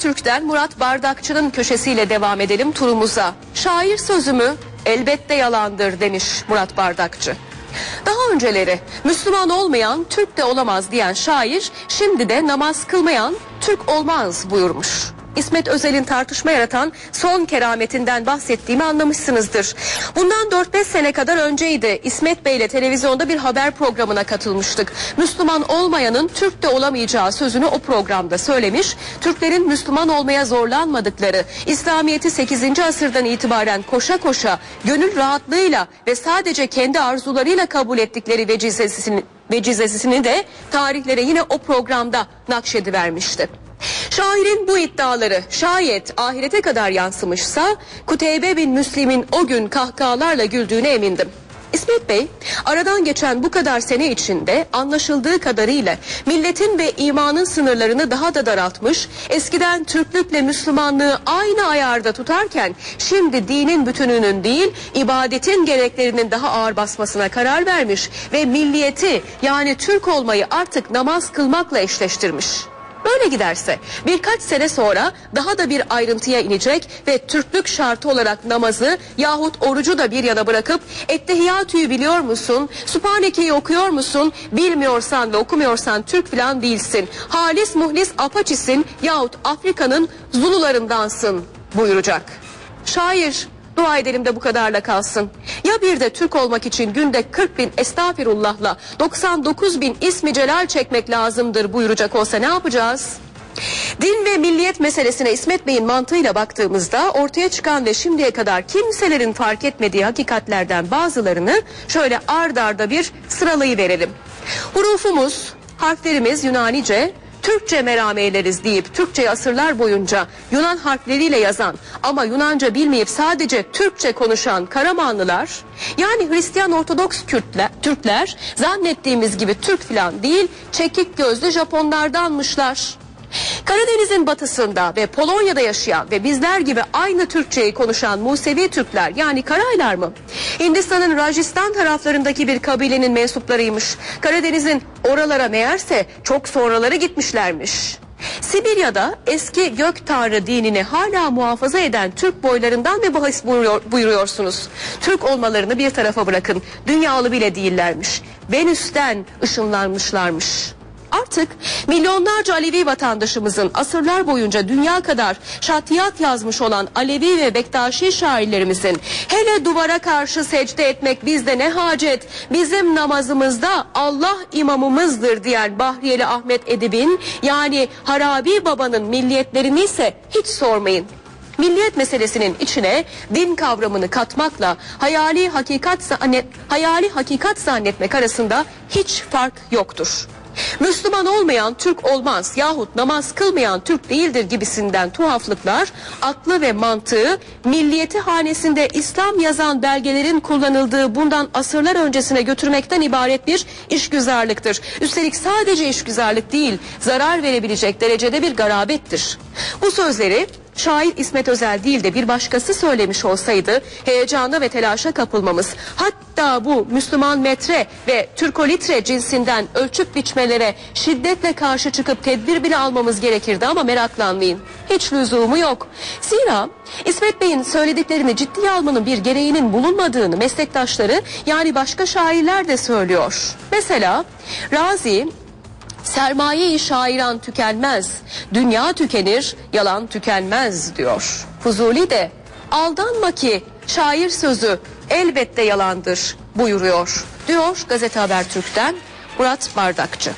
Türk'ten Murat Bardakçı'nın köşesiyle devam edelim turumuza. Şair sözümü elbette yalandır demiş Murat Bardakçı. Daha önceleri Müslüman olmayan Türk de olamaz diyen şair şimdi de namaz kılmayan Türk olmaz buyurmuş. İsmet Özel'in tartışma yaratan son kerametinden bahsettiğimi anlamışsınızdır. Bundan 4-5 sene kadar önceydi. İsmet Bey ile televizyonda bir haber programına katılmıştık. Müslüman olmayanın Türk de olamayacağı sözünü o programda söylemiş. Türklerin Müslüman olmaya zorlanmadıkları, İslamiyet'i 8. asırdan itibaren koşa koşa, gönül rahatlığıyla ve sadece kendi arzularıyla kabul ettikleri vecizesini, vecizesini de tarihlere yine o programda nakşedivermişti. Şairin bu iddiaları şayet ahirete kadar yansımışsa Kuteybe bin Müslim'in o gün kahkahalarla güldüğüne emindim. İsmet Bey aradan geçen bu kadar sene içinde anlaşıldığı kadarıyla milletin ve imanın sınırlarını daha da daraltmış, eskiden Türklükle Müslümanlığı aynı ayarda tutarken şimdi dinin bütününün değil ibadetin gereklerinin daha ağır basmasına karar vermiş ve milliyeti yani Türk olmayı artık namaz kılmakla eşleştirmiş. Böyle giderse birkaç sene sonra daha da bir ayrıntıya inecek ve Türklük şartı olarak namazı yahut orucu da bir yana bırakıp Ettehiyatü'yü biliyor musun? Sübhaneke'yi okuyor musun? Bilmiyorsan ve okumuyorsan Türk falan değilsin. Halis muhlis apaçisin yahut Afrika'nın Zulularındansın buyuracak. Şair Dua edelim de bu kadarla kalsın. Ya bir de Türk olmak için günde 40 bin estağfirullahla 99 bin ismi celal çekmek lazımdır buyuracak olsa ne yapacağız? Din ve milliyet meselesine İsmet Bey'in mantığıyla baktığımızda ortaya çıkan ve şimdiye kadar kimselerin fark etmediği hakikatlerden bazılarını şöyle ard arda bir sıralayı verelim. Hurufumuz, harflerimiz Yunanice, Türkçe merame ederiz deyip Türkçe asırlar boyunca Yunan harfleriyle yazan ama Yunanca bilmeyip sadece Türkçe konuşan Karamanlılar yani Hristiyan Ortodoks Kürtler, Türkler zannettiğimiz gibi Türk filan değil çekik gözlü Japonlardanmışlar. Karadeniz'in batısında ve Polonya'da yaşayan ve bizler gibi aynı Türkçeyi konuşan Musevi Türkler yani Karaylar mı? Hindistan'ın Rajistan taraflarındaki bir kabilenin mensuplarıymış. Karadeniz'in oralara meğerse çok sonraları gitmişlermiş. Sibirya'da eski gök tanrı dinini hala muhafaza eden Türk boylarından ve bahis buyuruyor, buyuruyorsunuz. Türk olmalarını bir tarafa bırakın. Dünyalı bile değillermiş. Venüs'ten ışınlanmışlarmış. Artık milyonlarca Alevi vatandaşımızın asırlar boyunca dünya kadar şatiyat yazmış olan Alevi ve Bektaşi şairlerimizin hele duvara karşı secde etmek bizde ne hacet bizim namazımızda Allah imamımızdır diyen Bahriyeli Ahmet Edib'in yani Harabi Baba'nın milliyetlerini ise hiç sormayın. Milliyet meselesinin içine din kavramını katmakla hayali hakikat zannet, hayali hakikat zannetmek arasında hiç fark yoktur. Müslüman olmayan Türk olmaz yahut namaz kılmayan Türk değildir gibisinden tuhaflıklar aklı ve mantığı milliyeti hanesinde İslam yazan belgelerin kullanıldığı bundan asırlar öncesine götürmekten ibaret bir işgüzarlıktır. Üstelik sadece işgüzarlık değil zarar verebilecek derecede bir garabettir. Bu sözleri şair İsmet Özel değil de bir başkası söylemiş olsaydı heyecana ve telaşa kapılmamız hatta bu Müslüman metre ve Türkolitre cinsinden ölçüp biçmelere şiddetle karşı çıkıp tedbir bile almamız gerekirdi ama meraklanmayın. Hiç lüzumu yok. Zira İsmet Bey'in söylediklerini ciddiye almanın bir gereğinin bulunmadığını meslektaşları yani başka şairler de söylüyor. Mesela Razi Sermaye-i şairan tükenmez, dünya tükenir, yalan tükenmez diyor. Fuzuli de aldanma ki şair sözü elbette yalandır buyuruyor diyor Gazete Habertürk'ten Murat Bardakçı.